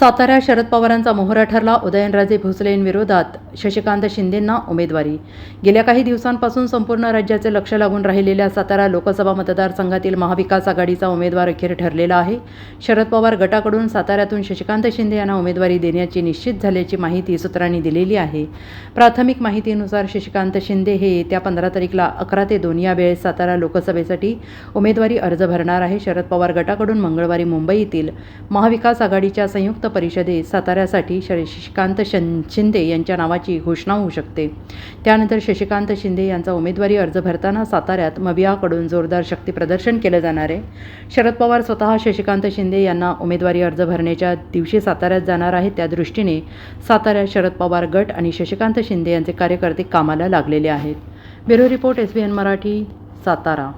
साताऱ्यात शरद पवारांचा मोहरा ठरला. उदयनराजे भोसलेंविरोधात शशिकांत शिंदेंना उमेदवारी. गेल्या काही दिवसांपासून संपूर्ण राज्याचे लक्ष लागून राहिलेल्या सातारा लोकसभा मतदारसंघातील महाविकास आघाडीचा उमेदवार अखेर ठरलेला आहे. शरद पवार गटाकडून साताऱ्यातून शशिकांत शिंदे यांना उमेदवारी देण्याची निश्चित झाल्याची माहिती सूत्रांनी दिलेली आहे. प्राथमिक माहितीनुसार शशिकांत शिंदे हे येत्या पंधरा तारीखला अकरा ते दोन या वेळेस सातारा लोकसभेसाठी उमेदवारी अर्ज भरणार आहे. शरद पवार गटाकडून मंगळवारी मुंबई येथील महाविकास आघाडीच्या संयुक्त परिषदेत साताऱ्यासाठी शशिकांत शिंदे यांच्या नावाची घोषणा होऊ शकते. त्यानंतर शशिकांत शिंदे यांचा उमेदवारी अर्ज भरताना साताऱ्यात मबियाकडून जोरदार शक्तीप्रदर्शन केलं जाणार आहे. शरद पवार स्वतः शशिकांत शिंदे यांना उमेदवारी अर्ज भरण्याच्या दिवशी साताऱ्यात जाणार आहेत. त्या दृष्टीने साताऱ्यात शरद पवार गट आणि शशिकांत शिंदे यांचे कार्यकर्ते कामाला लागलेले आहेत. Bureau report S B N Marathi Satara.